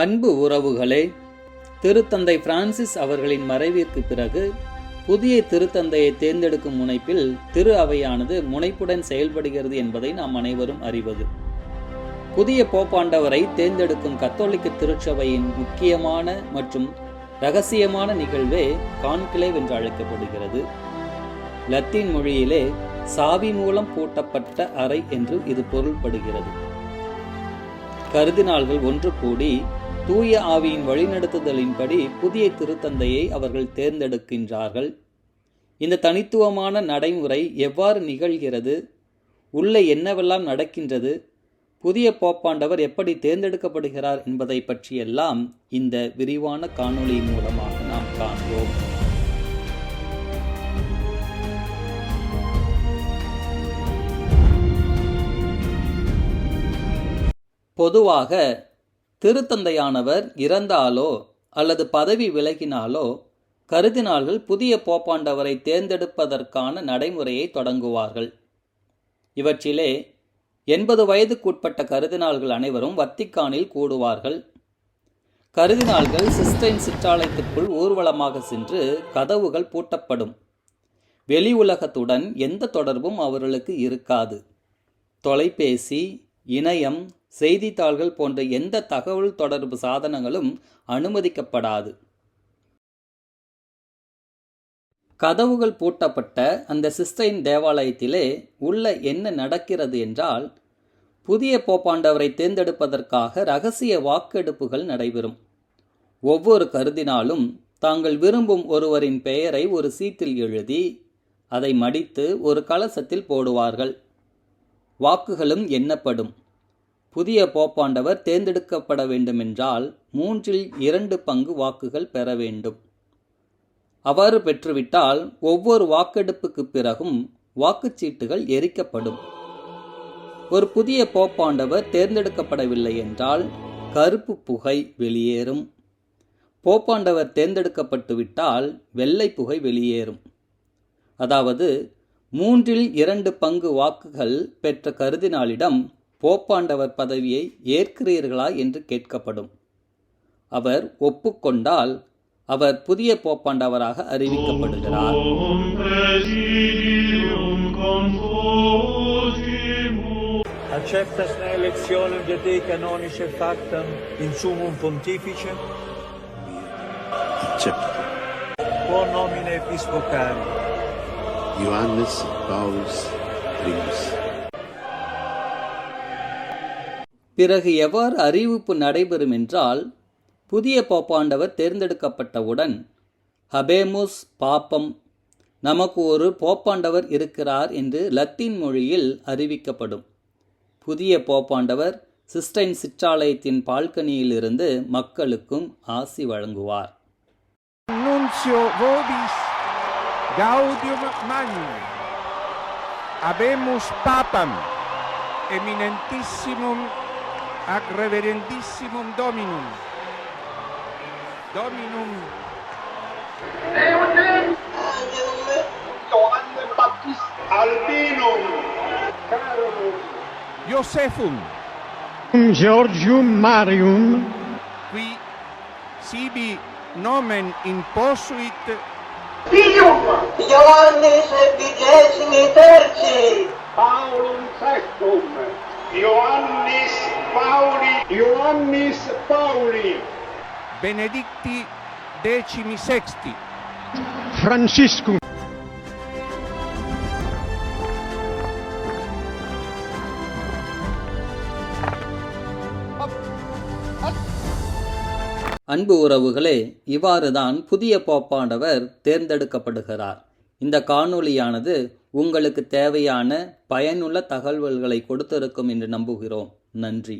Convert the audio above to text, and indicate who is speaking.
Speaker 1: அன்பு உறவுகளே திருத்தந்தை பிரான்சிஸ் அவர்களின் மறைவிற்கு பிறகு புதிய திருத்தந்தையை தேர்ந்தெடுக்கும் முனைப்பில் திரு அவையானது முனைப்புடன் செயல்படுகிறது என்பதை நாம் அனைவரும் அறிவது. புதிய போப்பாண்டவரை தேர்ந்தெடுக்கும் கத்தோலிக்க திருச்சபையின் முக்கியமான மற்றும் ரகசியமான நிகழ்வே கான்கிளேவ் என்று அழைக்கப்படுகிறது. லத்தீன் மொழியிலே சாவி மூலம் பூட்டப்பட்ட அறை என்று இது பொருள்படுகிறது. கருதினாள்கள் ஒன்று கூடி தூய ஆவியின் வழிநடத்துதலின்படி புதிய திருத்தந்தையை அவர்கள் தேர்ந்தெடுக்கின்றார்கள். இந்த தனித்துவமான நடைமுறை எவ்வாறு நிகழ்கிறது? உள்ளே என்னவெல்லாம் நடக்கின்றது? புதிய போப்பாண்டவர் எப்படி தேர்ந்தெடுக்கப்படுகிறார் என்பதை பற்றியெல்லாம் இந்த விரிவான காணொளியின் மூலமாக நாம் காண்போம். பொதுவாக திருத்தந்தையானவர் இறந்தாலோ அல்லது பதவி விலகினாலோ கருதினால்கள் புதிய போப்பாண்டவரை தேர்ந்தெடுப்பதற்கான நடைமுறையை தொடங்குவார்கள். இவற்றிலே எண்பது வயதுக்குட்பட்ட கருதினாள்கள் அனைவரும் வத்திக்கானில் கூடுவார்கள். கருதினாள்கள் சிஸ்டைன் சிற்றாலயத்திற்குள் ஊர்வலமாக சென்று கதவுகள் பூட்டப்படும். வெளி உலகத்துடன் எந்த தொடர்பும் அவர்களுக்கு இருக்காது. தொலைபேசி இணையம் செய்தித்தாள்கள் போன்ற எந்த தகவல் தொடர்பு சாதனங்களும் அனுமதிக்கப்படாது. கதவுகள் பூட்டப்பட்ட அந்த சிஸ்டைன் தேவாலயத்திலே உள்ள என்ன நடக்கிறது என்றால் புதிய போப்பாண்டவரை தேர்ந்தெடுப்பதற்காக ரகசிய வாக்கெடுப்புகள் நடைபெறும். ஒவ்வொரு கருதினாலும் தாங்கள் விரும்பும் ஒருவரின் பெயரை ஒரு சீட்டில் எழுதி அதை மடித்து ஒரு கலசத்தில் போடுவார்கள். வாக்குகளும் எண்ணப்படும். புதிய போப்பாண்டவர் தேர்ந்தெடுக்கப்பட வேண்டுமென்றால் மூன்றில் இரண்டு பங்கு வாக்குகள் பெற வேண்டும். அவ்வாறு பெற்றுவிட்டால் ஒவ்வொரு வாக்கெடுப்புக்கு பிறகும் வாக்குச்சீட்டுகள் எரிக்கப்படும். ஒரு புதிய போப்பாண்டவர் தேர்ந்தெடுக்கப்படவில்லை என்றால் கருப்பு புகை வெளியேறும். போப்பாண்டவர் தேர்ந்தெடுக்கப்பட்டுவிட்டால் வெள்ளை புகை வெளியேறும். அதாவது மூன்றில் இரண்டு பங்கு வாக்குகள் பெற்ற கருதினாலிடம் போப்பாண்டவர் பதவியை ஏற்கிறீர்களா என்று கேட்கப்படும் அவர் ஒப்புக்கொண்டால் அவர் புதிய போப்பாண்டவராக அறிவிக்கப்படுகிறார்
Speaker 2: Acceptas ne electionem de Dei canonice factam in sumum pontifice?
Speaker 3: Accetto.
Speaker 2: Quo nomine episcopari?
Speaker 3: Ioannis Paulus Primus.
Speaker 1: பிறகு எவ்வாறு அறிவிப்பு நடைபெறும் என்றால் புதிய போப்பாண்டவர் தேர்ந்தெடுக்கப்பட்டவுடன் ஹபேமுஸ் பாப்பம் நமக்கு ஒரு போப்பாண்டவர் இருக்கிறார் என்று லத்தீன் மொழியில் அறிவிக்கப்படும். புதிய போப்பாண்டவர் சிஸ்டைன் சிற்றாலயத்தின் பால்கனியிலிருந்து மக்களுக்கும் ஆசி வழங்குவார்.
Speaker 4: Habemus papam eminentissimum ac reverendissimum dominum. Dominum.
Speaker 5: Ioannem Baptist Albinum Carolus
Speaker 4: Iosephum
Speaker 6: Georgium Marium.
Speaker 4: Qui sibi nomen imposuit
Speaker 5: Filium!
Speaker 7: Ioannis vigésimi terzi,
Speaker 5: Paulum Sextum. Ioannis Pauli Ioannis Pauli.
Speaker 4: Benedicti decimi sexti.
Speaker 6: Franciscum
Speaker 1: அன்பு உறவுகளே இவ்வாறுதான் புதிய போப்பாண்டவர் தேர்ந்தெடுக்கப்படுகிறார். இந்த காணொளியானது உங்களுக்கு தேவையான பயனுள்ள தகவல்களை கொடுத்திருக்கும் என்று நம்புகிறோம். நன்றி.